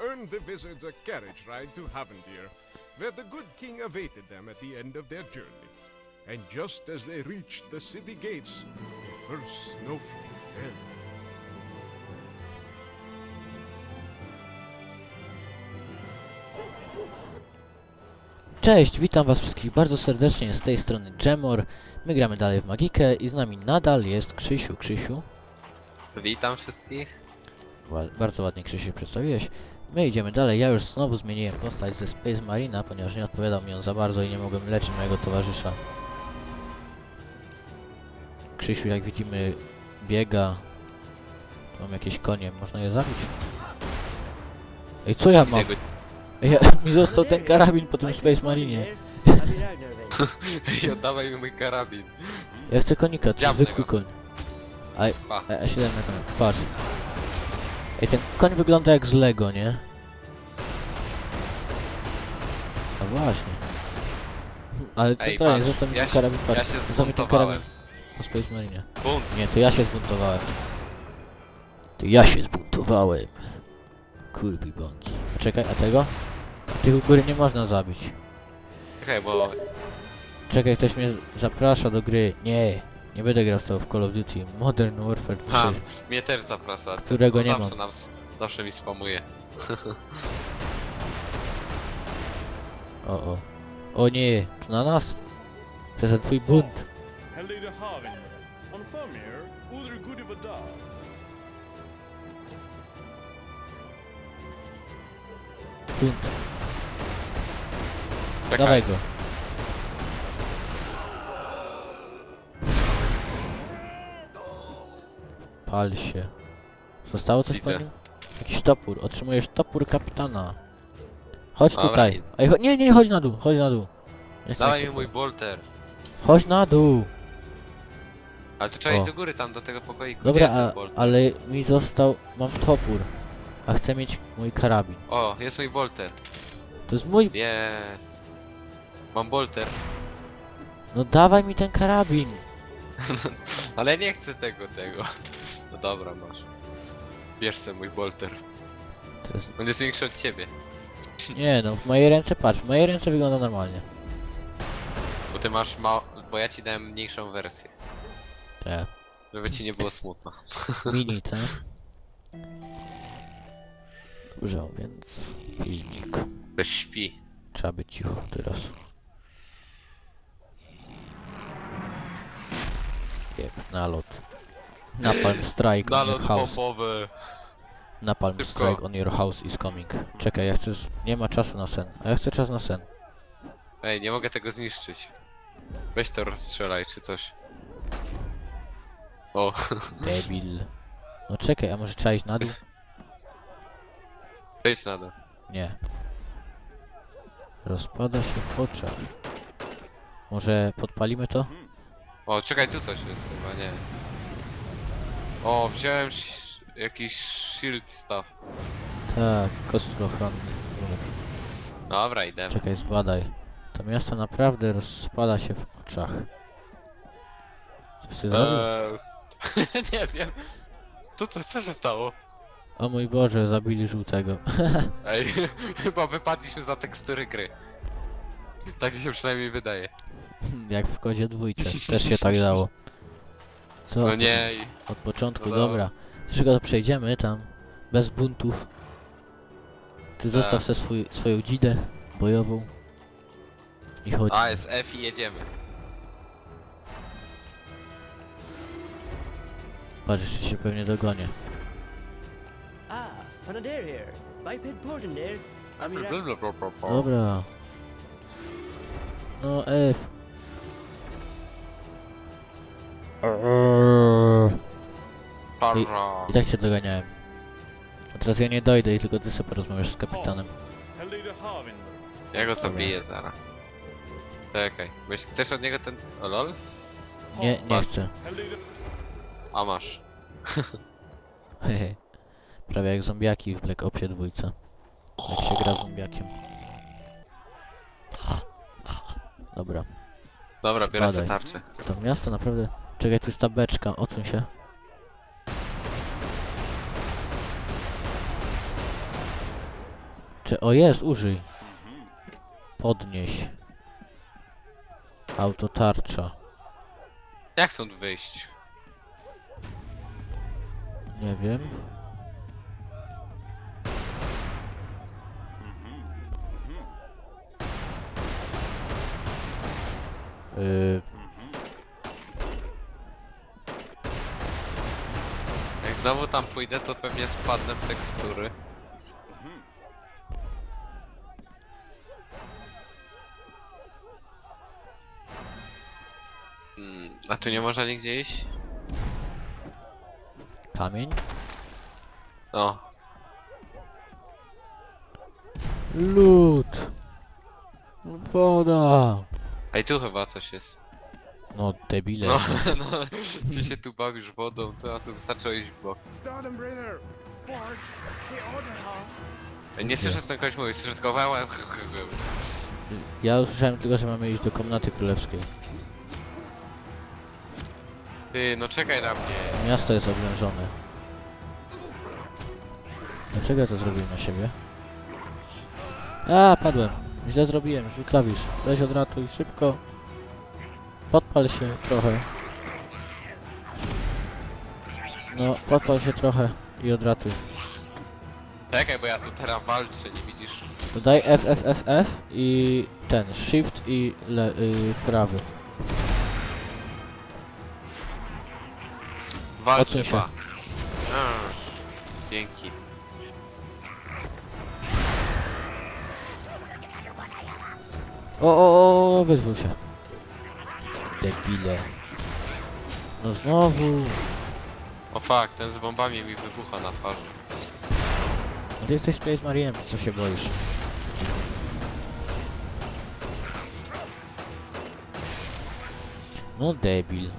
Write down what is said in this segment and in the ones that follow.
earned the wizards a carriage ride to Havendir, where the good king awaited them at the end of their journey. And just as they reached the city gates, the first snowflake fell. Cześć, witam was wszystkich bardzo serdecznie z tej strony Jemor. My gramy dalej w Magikę i z nami nadal jest Krzysiu. Krzysiu, Witam wszystkich. Ła- bardzo ładnie Krzysiu przedstawiłeś. My idziemy dalej, ja już znowu zmieniłem postać ze Space Marina, ponieważ nie odpowiadał mi on za bardzo i nie mogłem leczyć mojego towarzysza. Krzysiu, jak widzimy, biega. Tu Mam jakieś konie, można je zabić? Ej, co ja mam? Ej, mi został ten karabin po tym Space Marinie. Ej, oddawaj mi mój karabin. Ja chcę konika, to Dziabnę zwykły go. koń. A, a się dam na konia, patrz. Ej, ten koń wygląda jak z Lego, nie? A właśnie. Ale centralnie, patrz, zostaw mi ja ten się- karabin, patrz. ja się zostaw mi ten zbuntowałem. karabin po Space Marine. Bunt. Nie, to ja się zbuntowałem. To ja się zbuntowałem. Kurwi bądź. Czekaj, a tego? Tych u góry nie można zabić. Czekaj, bo... Czekaj, ktoś mnie zaprasza do gry. Nie, nie będę grał z tobą w Call of Duty Modern Warfare 3. Ha, mnie też zaprasza. Którego nie zawsze mam. Nam, zawsze mi spamuje. O, o. O nie, to na nas? To jest twój bunt. Heldige Havin. On Famir, Uder Gudivada. Bunt. Czekaj. Dawaj go. Pal się. Zostało coś po Widzę. nim? Jakiś topór. Otrzymujesz topór kapitana. Chodź Dobra, tutaj. Ej, cho nie, nie, chodź na dół, chodź na dół. Nie chcę Dawaj mi mój bolter. Chodź na dół. Ale tu trzeba O. iść do góry, tam do tego pokoiku. Dobra, Gdzie jest a, ten bolter? ale mi został... Mam topór. A chcę mieć mój karabin. O, jest mój bolter. To jest mój... Nie. Mam bolter. No dawaj mi ten karabin. Ale nie chcę tego, tego. No dobra, masz. Bierz mój bolter. To jest... On jest większy od ciebie. Nie no, w mojej ręce patrz, w mojej ręce wygląda normalnie. Bo ty masz ma... Bo ja ci dałem mniejszą wersję. Tak. Żeby ci nie było smutno. Mini, tak? Dobrze, więc filmik. Bez śpi. Trzeba być cicho teraz. Jak nalot. Napalm strike on your house. bombowy. Napalm Szybko. strike on your house is coming. Czekaj, ja chcę... z- Nie ma czasu na sen. A ja chcę czas na sen. Ej, nie mogę tego zniszczyć. Weź to rozstrzelaj czy coś. O, Debil. No czekaj, a może trzeba iść na dół? wejdź na dół. Nie. Rozpada się w oczach. Może podpalimy to? O, czekaj, tu coś jest chyba, nie. O, wziąłem sh- jakiś shield stuff. Tak, kostur ochronny. Dobra, idziemy. Czekaj, zbadaj. To miasto naprawdę rozpada się w oczach. Coś ty zrobił? Eee, nie wiem. Co to, co się stało? O mój Boże, zabili żółtego. Ej, chyba wypadliśmy za tekstury gry. Tak mi się przynajmniej wydaje. Jak w kodzie dwójce. Też się tak dało. Co? No nie, i- Od początku, No dobra. Tylko to przejdziemy tam. Bez buntów. Ty zostaw Tak. sobie swój, swoją dzidę bojową. I chodź. A, jest F i jedziemy. Patrz, jeszcze się pewnie dogonię. Ah, Panadair here. Biped Porton there. Amira. Dobra. No F. Parra. I tak cię doganiałem. A teraz ja nie dojdę i tylko ty sobie porozmawiasz z kapitanem. Ja go zabiję zaraz. Czekaj, Myśl, chcesz od niego ten... O lol? Nie, nie chcę. A masz. Hehe. Prawie jak zombiaki w Black Opsie dwójce. Jak się gra zombiakiem. Dobra. Dobra, biorę sobie Spadaj. tarczę. To miasto naprawdę... Czekaj, tu jest ta beczka, odsuń się. Czy, o jest, użyj. Podnieś. Autotarcza. Jak stąd wyjść? Nie wiem. Yy, znowu tam pójdę, to pewnie spadnę w tekstury. Mm, a tu nie można nigdzie iść? kamień? O, Lód! Woda! a i tu chyba coś jest. No debile. No, no, ty się tu bawisz wodą, to a tu wystarczy iść w bok. Stardom the Nie słyszę co ten kogoś mówi, słyszę tylko wałem. Ja usłyszałem tylko, że mamy iść do komnaty królewskiej. Ty, no czekaj na mnie. Miasto jest oblężone. Dlaczego ja to zrobiłem na siebie? A, padłem. Źle zrobiłem, zły klawisz. Weź odratuj, szybko. Podpal się trochę. No, podpal się trochę i odratuj. Czekaj, bo ja tu teraz walczę, nie widzisz? Dodaj F, F, F, F i ten, Shift i le, y, prawy. Walczę, Odsuń się. Mm, Dzięki. O, o, o, wyzwól się. Debile. No znowu. O fuck, ten z bombami mi wybucha na twarzy. No ty jesteś Space Marinem, to co się boisz? No debil.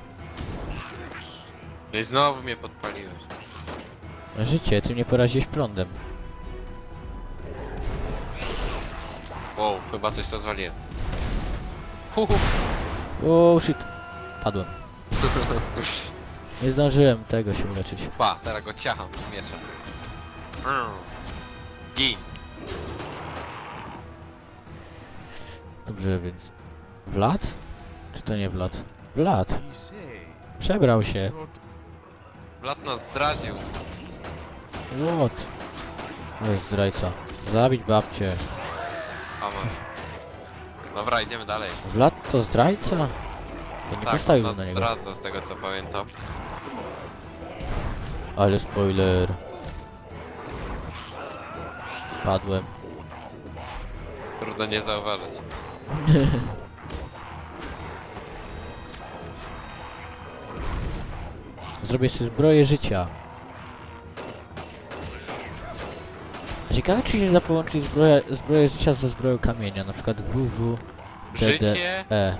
No i znowu mnie podpaliłeś. Życie, ty mnie poraziłeś prądem. Wow, chyba coś rozwaliłem. Hu, hu. O shit. Padłem. Nie zdążyłem tego się uleczyć. Pa, teraz go ciacham mieczem. Mm. Gin. Dobrze, więc... Vlad? Czy to nie Vlad? Vlad. Przebrał się. Blat nas zdradził. What? To jest zdrajca. Zabić babcię. Amen. Dobra, idziemy dalej. Vlad to zdrajca? To nie Tak, postawił na niego. zdradza z tego co pamiętam. Ale spoiler. Padłem. Trudno nie zauważyć. Zrobię sobie zbroję życia. Ciekawe czy się da połączyć zbroję, zbroję życia ze zbroją kamienia, na przykład WW Życie? E.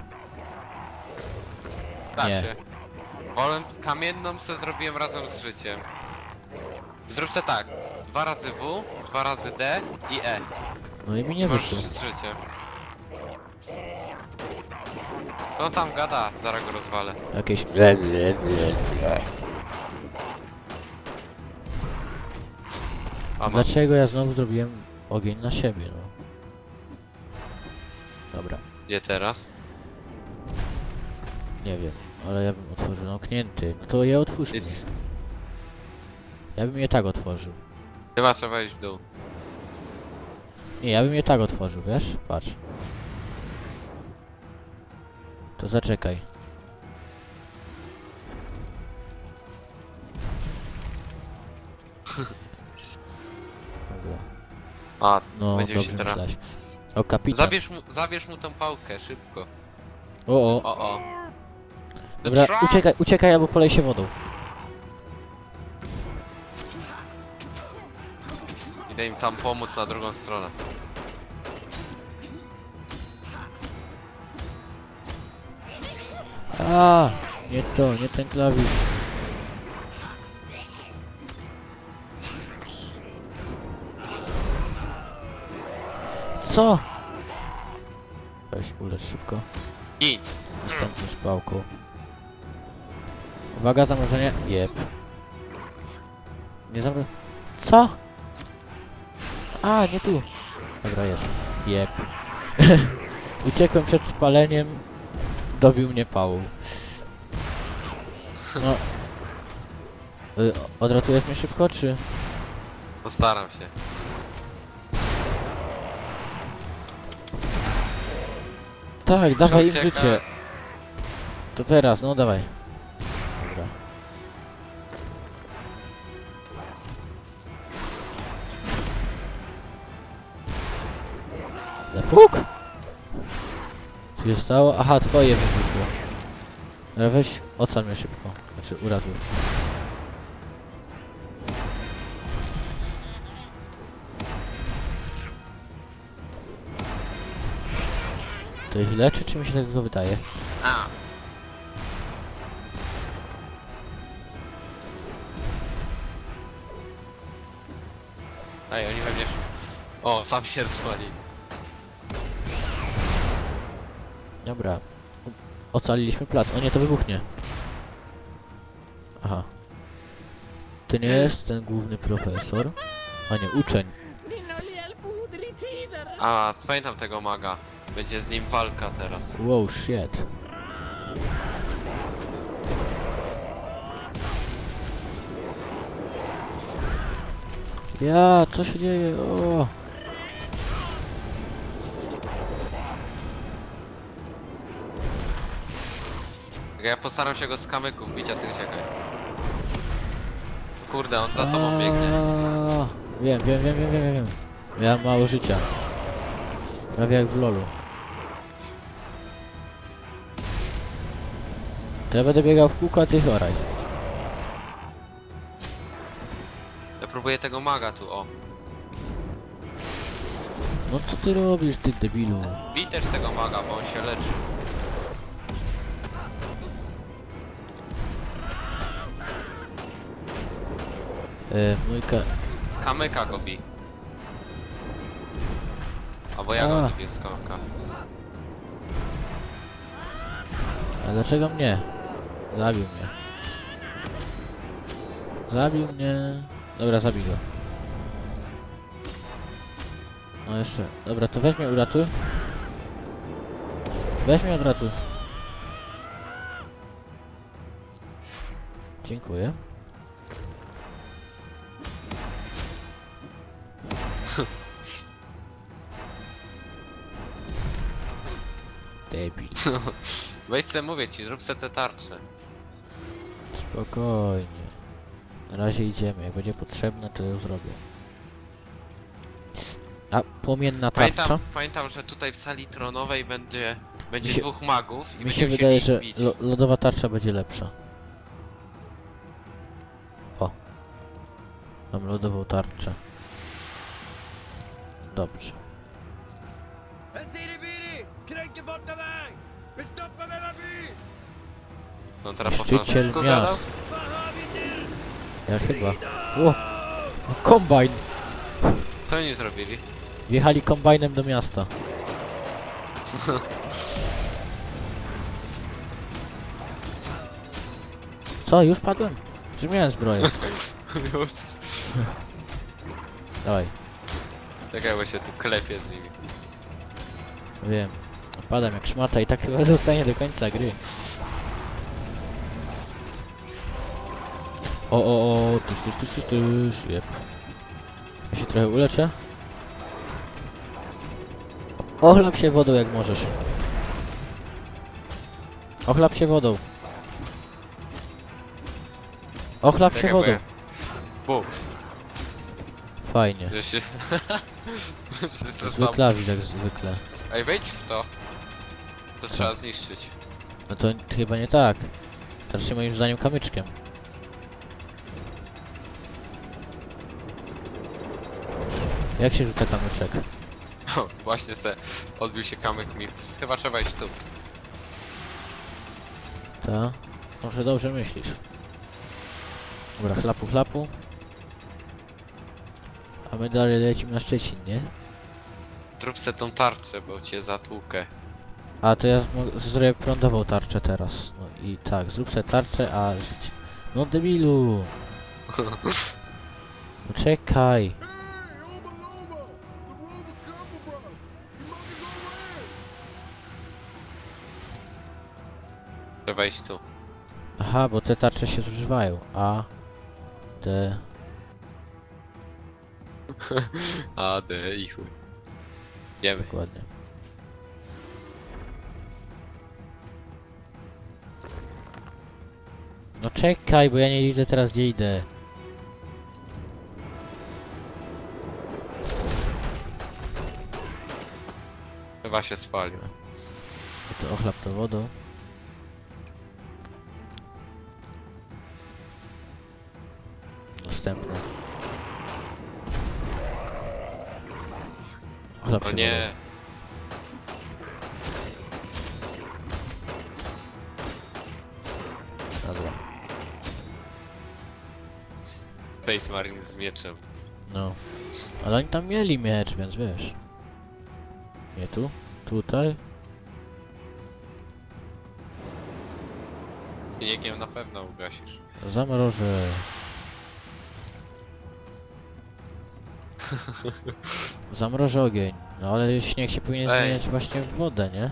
Da Nie. się. Wolę kamienną co zrobiłem razem z życiem. Zróbcie tak. Dwa razy W, dwa razy D i E. No i mi nie wyszło. z życiem. Co on tam gada? Zaraz go rozwalę. Jakieś... A mam. Dlaczego ja znowu zrobiłem ogień na siebie, no? Dobra, Gdzie teraz? nie wiem, ale ja bym otworzył zamknięty. No to je otwórzmy. Nic. Ja bym je tak otworzył. Chyba trzeba iść w dół. Nie, ja bym je tak otworzył, wiesz? Patrz. To zaczekaj. Dobra. A, No, będziemy dobrze się teraz... myślałeś. O, kapitan. Zabierz mu, zabierz mu tą pałkę, szybko. O, o. O, o. Dobra, trap! uciekaj, uciekaj, albo polej się wodą. Idę im tam pomóc na drugą stronę. A, nie to, nie ten klawisz. Co? Weź ulecz szybko. Gin! Następny z pałką. Uwaga, zamrożenie. Jep. Nie zamro... Co? A, nie tu. Dobra, jest. Jep. Uciekłem przed spaleniem. Dobił mnie pałą. No. Y, odratujesz mnie szybko, czy... Postaram się. Tak, dawaj im Muszę życie. To teraz, no dawaj. Dobra. Lefuk? Co się stało? Aha, twoje wybuchło. No weź, ocal mnie szybko. Znaczy, uratuj. To ich leczy, czy mi się tego wydaje? A. Ej, oni we mnie... O, sam się rozwali. Dobra. Ocaliliśmy plac. O nie, to wybuchnie. Aha. To nie jest ten główny profesor. A nie, uczeń. A, pamiętam tego maga. Będzie z nim walka teraz. Wow, shit. Ja, co się dzieje? O. Ja postaram się go z kamyków bić, a ty uciekaj. Kurde, on za tobą biegnie. Aaa. Wiem, wiem, wiem, wiem, wiem, wiem. Ja mam mało życia. Prawie jak w lolu. To ja będę biegał w kółko, a ty choraj. Ja próbuję tego maga tu, o. No co ty robisz, ty debilu? Bij też tego maga, bo on się leczy. E, mój ka... Kamyka go bij. Albo ja A. go lubię z kamyka. A dlaczego mnie? Zabił mnie. Zabił mnie. Dobra, zabij go. No jeszcze. Dobra, to weź mnie uratuj. Weź mnie odratuj. Dziękuję. Debil. Weź se, mówię ci, zrób se te tarcze. Spokojnie. Na razie idziemy. Jak będzie potrzebne, to ją zrobię. A płomienna tarcza? Pamiętam, pamiętam, że tutaj w sali tronowej będzie, będzie Mi się- dwóch magów i Mi się będziemy wydaje, musieli że ich bić. lo lodowa tarcza będzie lepsza. O. Mam lodową tarczę. Dobrze. No teraz Szczyciel gadał? miast. Ja chyba. O! Kombajn! Co oni zrobili? Wjechali kombajnem do miasta. Co, już padłem? Czy miałem zbroję? Już. Dawaj, Czekaj, bo się tu klepie z nimi. wiem. Padam jak szmata i tak chyba zostanie do końca gry. O, o, o, tuż, tuż, tuż, tuż, tuż, jep. Ja się trochę uleczę. Ochlap się wodą jak możesz. Ochlap się wodą. Ochlap się wodą. Bum, Fajnie. że się... że się sam... Zwyklawi jak zwykle. Ej, wejdź w to. To trzeba zniszczyć. No to chyba nie tak. Znaczy moim zdaniem kamyczkiem. Jak się rzuca kamyczek? O, właśnie se odbił się kamyk mi. Chyba trzeba iść tu. Ta? Może dobrze myślisz. Dobra, chlapu, chlapu. A my dalej lecimy na Szczecin, nie? Zrób se tą tarczę, bo cię zatłukę. A to ja mo- zrobię prądową tarczę teraz. No i tak, zrób sobie tarczę, a żyć. No debilu! Poczekaj! Muszę wejść tu. Aha, bo te tarcze się zużywają. A, D, A, D i chuj. Idziemy. dokładnie. No czekaj, bo ja nie widzę teraz gdzie idę. Chyba się spalił. Ja to ochlap to wodą. Następne. Ochlap O się nie. wodą. Dobra. Space Marine z mieczem. No. Ale oni tam mieli miecz, więc wiesz. Nie tu? Tutaj? Śniegiem na pewno ugasisz. Zamrożę. Zamrożę ogień. No ale śnieg się powinien Ej. zmieniać właśnie w wodę, nie?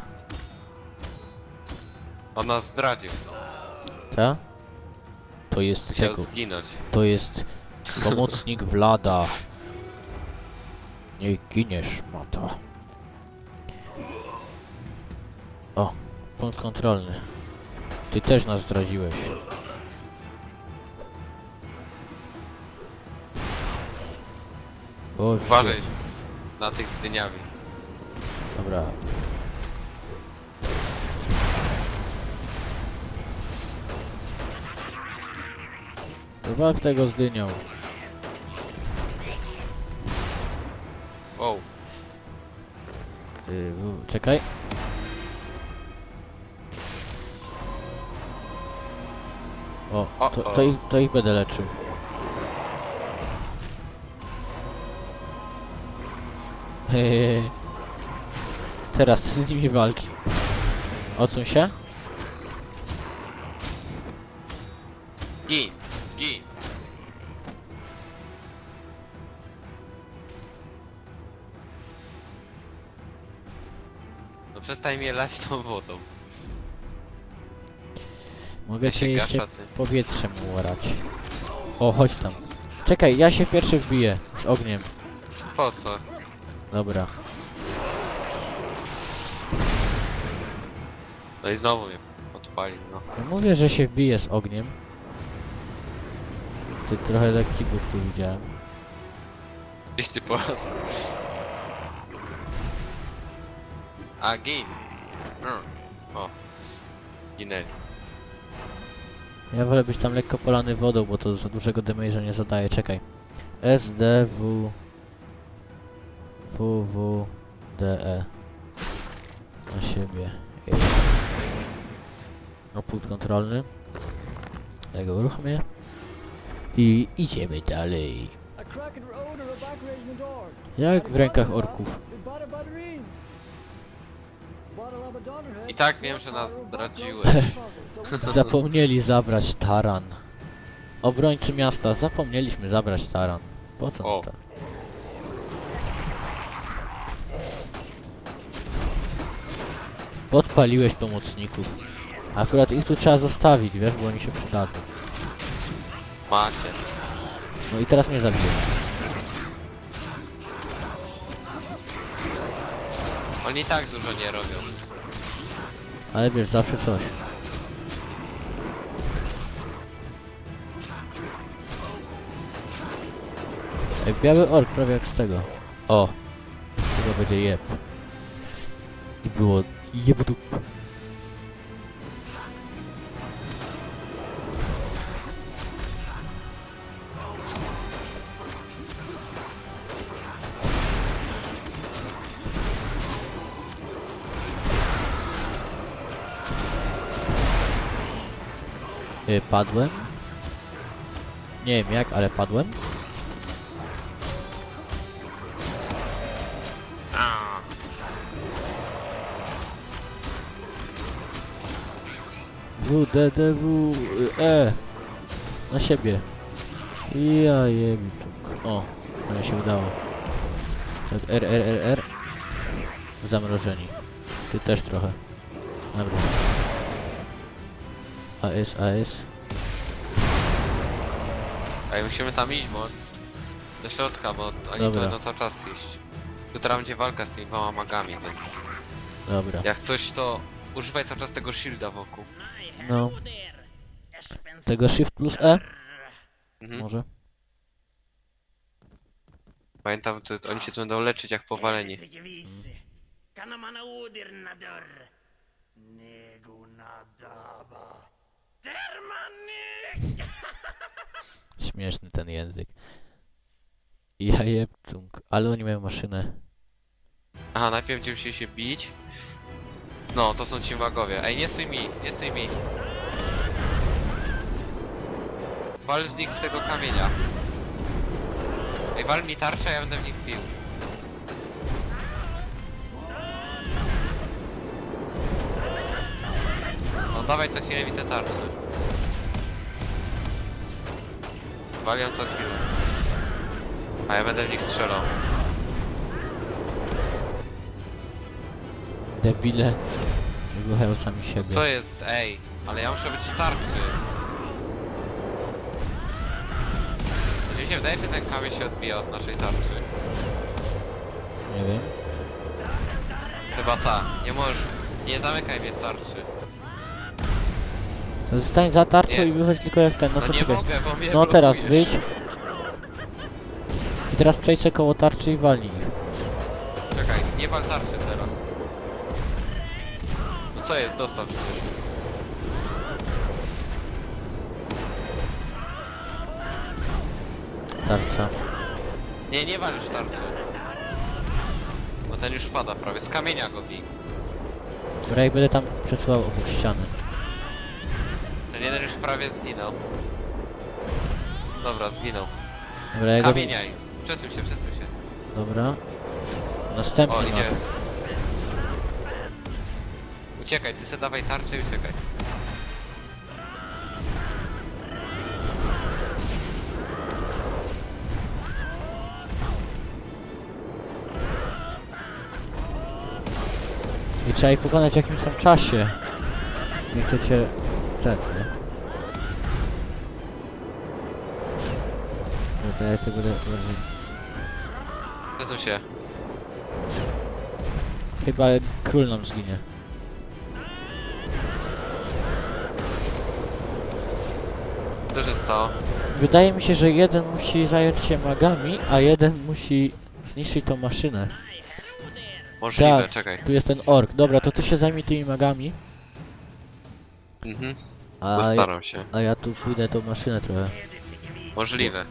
On nas zdradził. Ta? To jest Chciał tego. zginąć. To jest pomocnik Vlada. Nie giniesz, mata. O, punkt kontrolny. Ty też nas zdradziłeś. Boże. Uważaj na tych z dyniami. Dobra. Walcz tego z dynią. Wow. Yy, czekaj. O, O, to, o. to, ich, to ich będę leczył. Teraz z nimi walcz. Odsuń się. Gin. Gin. No przestań mnie lać tą wodą. Mogę Ja cię się jeszcze ty. powietrzem uorać. O, chodź tam. Czekaj, ja się pierwszy wbiję z ogniem. Po co? Dobra. No i znowu mnie odpalił, no. No mówię, że się wbije z ogniem. Ty trochę lekki bóg tu widziałem. Gdzieś ty po raz. A, gin. Mm. O. Ginęli. Ja wolę być tam lekko polany wodą, bo to za dużego damage'a nie zadaje. Czekaj. S, D, W... W, W, D, E. Na siebie. No, punkt kontrolny. Ja go uruchomię. I idziemy dalej. Jak w rękach orków. I tak wiem, że nas zdradziłeś. Zapomnieli zabrać taran. Obrońcy miasta, zapomnieliśmy zabrać taran. Po co O. Podpaliłeś pomocników. Akurat ich tu trzeba zostawić, wiesz, bo oni się przydadzą. Macie. No i teraz mnie zabijesz. Oni i tak dużo nie robią. Ale wiesz, zawsze coś. Jak biały ork, prawie jak z tego. O! Chyba będzie jeb. I było jebdup. Y, padłem. Nie wiem jak, ale padłem. W, D, D, W, y, E. Na siebie. Ja jebicuk. O, to mi się udało. Tak, R, R, R, R. Zamrożeni. Ty też trochę. Dobra. AS, AS. Ej, musimy tam iść, bo... Do środka, bo oni Dobra. tu będą cały czas iść. Jutro będzie walka z tymi dwoma magami, więc... Dobra. Jak coś, to używaj cały czas tego shielda wokół. No. Tego Shift plus E? Mhm. Może? Pamiętam, to, to oni się tu będą leczyć jak powaleni. Śmieszny ten język. Ja jebtung. Ale oni mają maszynę. Aha, najpierw będziemy się się bić. No, to są ci magowie. Ej, nie stój mi, nie stój mi. Wal z nich w tego kamienia. Ej, wal mi tarczę, ja będę w nich pił. No dawaj co chwilę mi te tarcze. Walią co chwilę. A ja będę w nich strzelał. Debile. Sami siebie. Co jest? Ej, ale ja muszę być w tarczy. Mi się wydaje, że ten kamień się odbija od naszej tarczy. Nie wiem. Chyba ta. Nie możesz. Nie zamykaj mnie w tarczy. Zostań za tarczą Nie. i wychodź tylko jak ten. No No to nie czekaj. mogę, bo mnie No teraz blokujesz. wyjdź. I teraz przejdź se koło tarczy i walnij ich. Czekaj, nie wal tarczy teraz. Co jest? Dostał przecież. Tarcza. Nie, nie wal już tarczy. Bo ten już pada prawie. Z kamienia go bij. Dobra, jak będę tam przesuwał obok ściany. Ten jeden już prawie zginął. Dobra, zginął. Dobra, jak go... Kamieniaj. Przesuń się, przesuń się. Dobra. Następny O, ma. Uciekaj, ty se dawaj tarczę i uciekaj. I trzeba ich pokonać w jakimś tam czasie. Nie chcecie... Ten, nie? Dobra, ja tego będę. Przesuń się. Chyba król nam zginie. Co się stało? Wydaje mi się, że jeden musi zająć się magami, a jeden musi zniszczyć tą maszynę. Możliwe, Tak. czekaj. Tu jest ten ork. Dobra, to ty się zajmij tymi magami, Mhm, a, ja, postaram się. a ja tu pójdę tą maszynę trochę. Możliwe.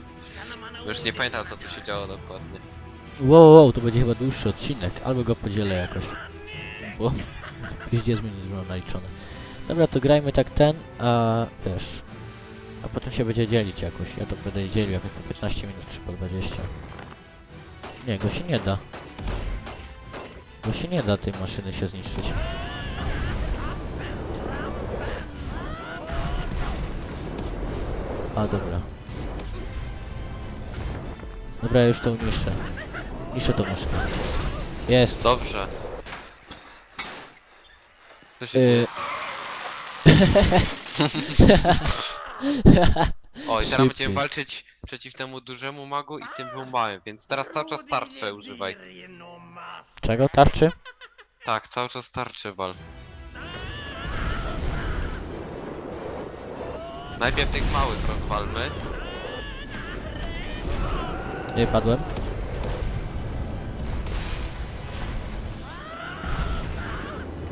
Już nie pamiętam co tu się działo dokładnie. Wow, wow, to będzie chyba dłuższy odcinek, albo go podzielę jakoś. Bo 50 minut już mam naliczone. Dobra, to grajmy tak ten, a wiesz. A potem się będzie dzielić jakoś. Ja to będę dzielił jakoś po 15 minut czy po 20. Nie, go się nie da. Go się nie da tej maszyny się zniszczyć. A dobra. Dobra, ja już to uniszczę. Niszczę tą maszynę. Jest. Dobrze. Co się... Y, O, i teraz szybciej. będziemy walczyć przeciw temu dużemu magu i tym dwóm małym, więc teraz cały czas tarczę używaj. czego? Tarczy? Tak, cały czas tarczę wal. Najpierw tych małych rozwalmy. Nie padłem.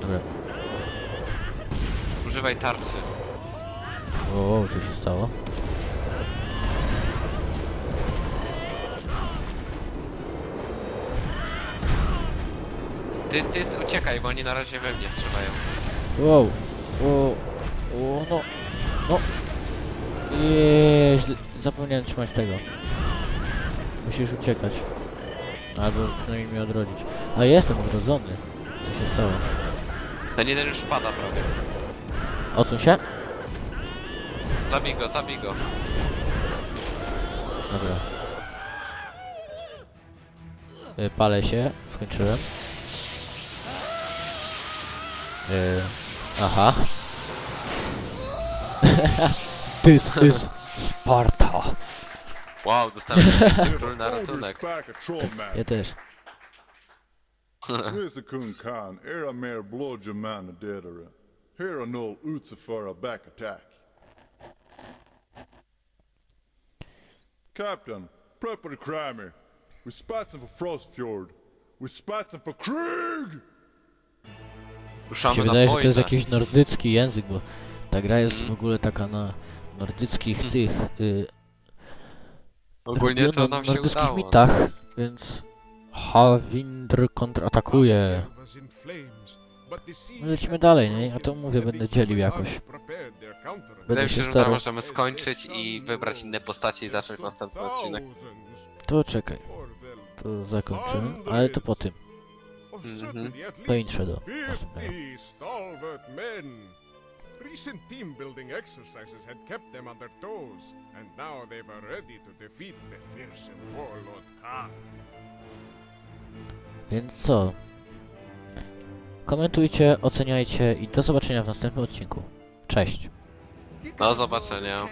Dobra. Używaj tarczy. O, co się stało? Ty, ty uciekaj, bo oni na razie we mnie strzelają. Wow. O, o, no. No. Źle- zapomniałem trzymać tego. Musisz uciekać. Albo przynajmniej mnie odrodzić. A jestem odrodzony. Co się stało? Ten jeden już pada prawie. Odsuń się? Zabij go, zabij go. Dobra. Y, Palę się, skończyłem. Y, aha. This is Sparta. Wow, dostałem król na ratunek. back a troll man. Ja też. Where's a kun Khan? Era man a deadere. Here a null utsa for a back attack. Captain, prepare the crimer. We spotting for Frostfjord. We spotting for Krieg! Mi się na wydaje, że to jest jakiś nordycki język, bo ta gra jest w Mm. ogóle taka na nordyckich tych... Y, Ogólnie to nam się nordyckich udało. mitach, więc Halvindr kontratakuje. Was in flames, lecimy dalej, nie? Broken to mówię, będę dzielił jakoś. Wydaje mi się że starał. możemy skończyć i wybrać inne postacie i zacząć następny odcinek. To czekaj, to zakończymy, ale to po tym. Mhm. Po intrze do następnego. Recent team building exercises had kept them on their toes, and now they were ready to defeat the fearsome warlord Khan. Więc co? Komentujcie, oceniajcie i do zobaczenia w następnym odcinku. Cześć! Do zobaczenia.